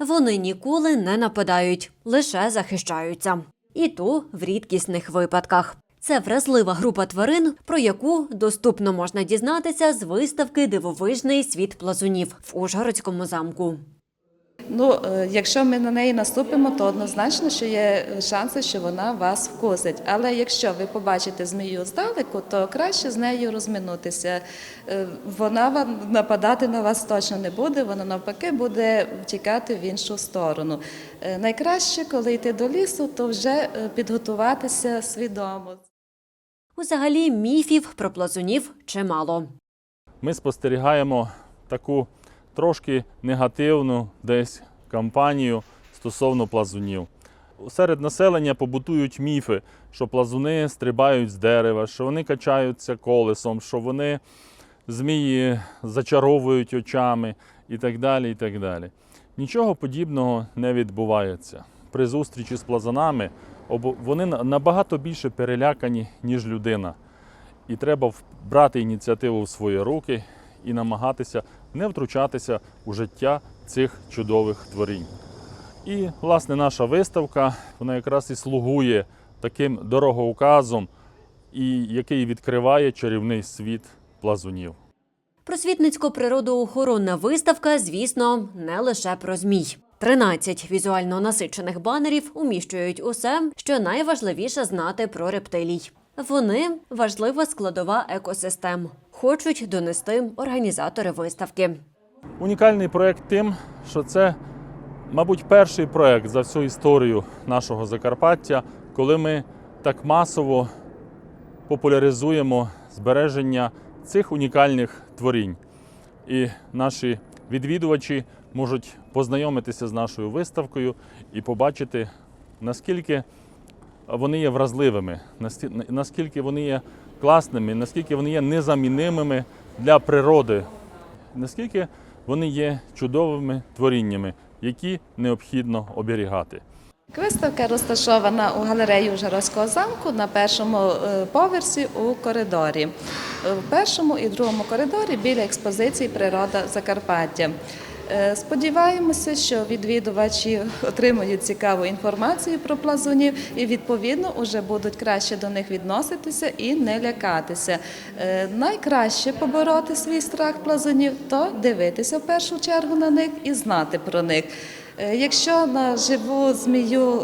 Вони ніколи не нападають, лише захищаються. І то в рідкісних випадках. Це вразлива група тварин, про яку доступно можна дізнатися з виставки Дивовижний світ плазунів в Ужгородському замку. Ну, е, якщо ми на неї наступимо, то однозначно, що є шанси, що вона вас вкусить. Але якщо ви побачите змію здалеку, то краще з нею розминутися. Е, Вона вам нападати на вас точно не буде, вона навпаки буде втікати в іншу сторону. Е, Найкраще, коли йти до лісу, то вже е, підготуватися свідомо. Взагалі міфів про плазунів чимало. ми спостерігаємо таку трошки негативну десь кампанію стосовно плазунів. Серед населення побутують міфи, що плазуни стрибають з дерева, що вони качаються колесом, що вони змії зачаровують очами і так далі. і так далі. Нічого подібного не відбувається. При зустрічі з плазунами вони набагато більше перелякані, ніж людина. І треба брати ініціативу в свої руки і намагатися не втручатися у життя цих чудових творінь. І, власне, наша виставка вона якраз і слугує таким дорогоуказом, і який відкриває чарівний світ плазунів. Просвітницько-природоохоронна виставка, звісно, не лише про змій. 13 візуально насичених банерів уміщують усе, що найважливіше знати про рептилій. Вони важлива складова екосистем. Хочуть донести організатори виставки. Унікальний проєкт тим, що це, мабуть, перший проєкт за всю історію нашого Закарпаття, коли ми так масово популяризуємо збереження цих унікальних творінь. І наші відвідувачі можуть познайомитися з нашою виставкою і побачити, наскільки вони є вразливими, наскільки вони є класними, наскільки вони є незамінимими для природи, наскільки вони є чудовими творіннями, які необхідно оберігати. Виставка розташована у галереї Ужгородського замку на першому е, поверсі у коридорі. Е, В першому і другому коридорі біля експозиції Природа Закарпаття. Е, Сподіваємося, що відвідувачі отримують цікаву інформацію про плазунів і відповідно вже будуть краще до них відноситися і не лякатися. Е, Найкраще побороти свій страх плазунів то дивитися в першу чергу на них і знати про них. Е, Якщо на живу змію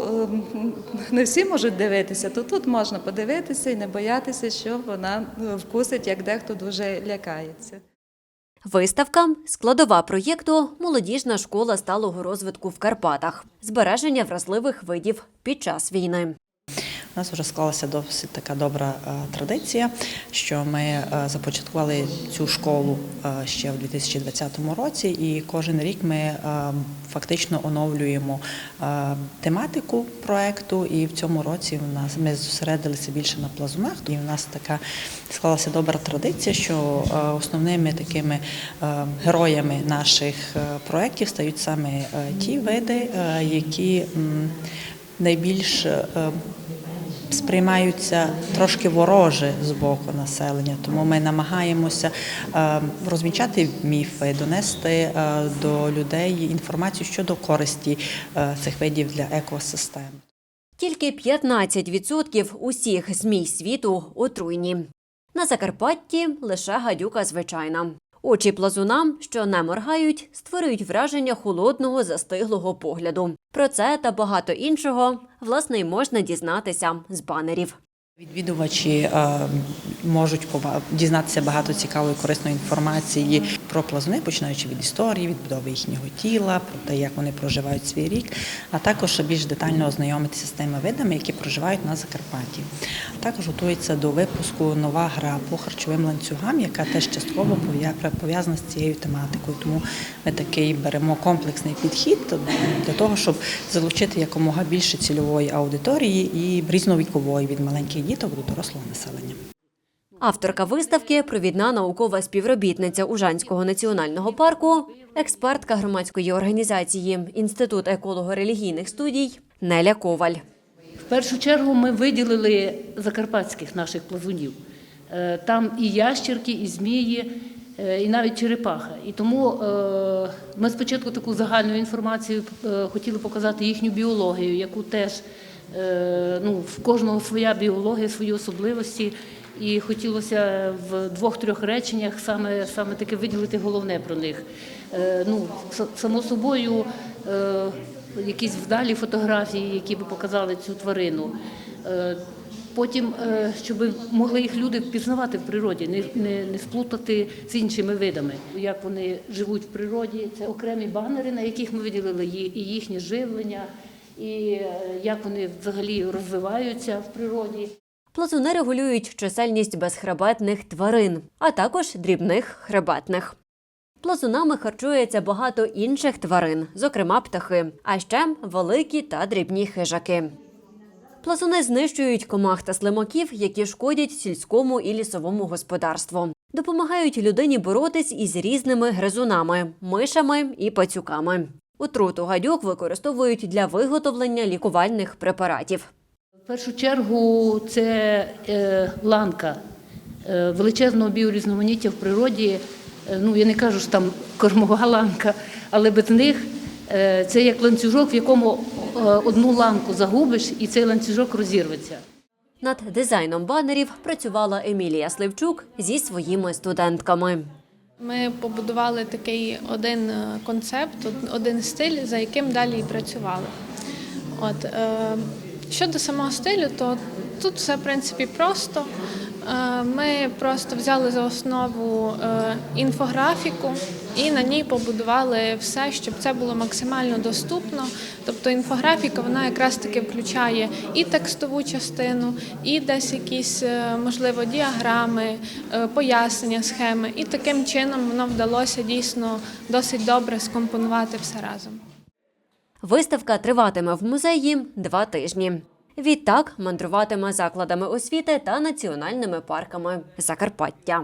не всі можуть дивитися, то тут можна подивитися і не боятися, що вона вкусить, як дехто дуже лякається. Виставка складова проєкту Молодіжна школа сталого розвитку в Карпатах. Збереження вразливих видів під час війни. Нас вже склалася досить така добра е, традиція, що ми е, започаткували цю школу е, ще в 2020 році, і кожен рік ми фактично оновлюємо тематику проекту. І в цьому році в нас ми зосередилися більше на плазунах. І в нас така склалася добра традиція, що основними такими героями наших проєктів стають саме ті види, які найбільш сприймаються трошки вороже з боку населення, тому ми намагаємося е, розмічати міфи, донести е, до людей інформацію щодо користі е, цих видів для екосистем. Тільки 15% усіх змій світу отруйні. На Закарпатті лише гадюка звичайна. Очі плазуна, що не моргають, створюють враження холодного застиглого погляду. Про це та багато іншого власне й можна дізнатися з банерів. Відвідувачі е, можуть дізнатися багато цікавої корисної інформації про плазуни, починаючи від історії, відбудови їхнього тіла, про те, як вони проживають свій рік, а також більш детально ознайомитися з тими видами, які проживають на Закарпатті. Також готується до випуску нова гра по харчовим ланцюгам, яка теж частково пов'язана з цією тематикою. Тому ми такий беремо комплексний підхід для того, щоб залучити якомога більше цільової аудиторії і різновікової від маленьких діток до дорослого населення. Авторка виставки, провідна наукова співробітниця Ужанського національного парку, експертка громадської організації Інститут еколого-релігійних студій Неля Коваль. В першу чергу ми виділили закарпатських наших плазунів. Е, Там і ящерки, і змії, е, і навіть черепаха. І тому е, ми спочатку таку загальну інформацію хотіли показати їхню біологію, яку теж ну, в кожного своя біологія, свої особливості. І хотілося в двох-трьох реченнях саме, саме таке виділити головне про них. Е, ну, само собою, е, якісь вдалі фотографії, які би показали цю тварину. Е, Потім, е, щоб могли їх люди впізнавати в природі, не, не, не сплутати з іншими видами. Як вони живуть в природі, це окремі банери, на яких ми виділили і їхнє живлення, і е, як вони взагалі розвиваються в природі. Плазуни регулюють чисельність безхребетних тварин, а також дрібних хребетних. Плазунами харчується багато інших тварин, зокрема птахи, а ще великі та дрібні хижаки. Плазуни знищують комах та слимаків, які шкодять сільському і лісовому господарству. Допомагають людині боротись із різними гризунами, мишами і пацюками. Отруту гадюк використовують для виготовлення лікувальних препаратів. В першу чергу це е, ланка е, величезного біорізноманіття в природі. Е, ну я не кажу, що там кормова ланка, але без них це як ланцюжок, в якому одну ланку загубиш, і цей ланцюжок розірветься. Над дизайном банерів працювала Емілія Сливчук зі своїми студентками. Ми побудували такий один е, концепт, один стиль, за яким далі і працювали. От, е, щодо самого стилю, то тут все в принципі просто. Е, Ми просто взяли за основу інфографіку і на ній побудували все, щоб це було максимально доступно. Тобто інфографіка вона якраз таки включає і текстову частину, і десь якісь, е, можливо, діаграми, е, пояснення, схеми. І таким чином воно вдалося дійсно досить добре скомпонувати все разом. Виставка триватиме в музеї два тижні. Відтак мандруватиме закладами освіти та національними парками Закарпаття.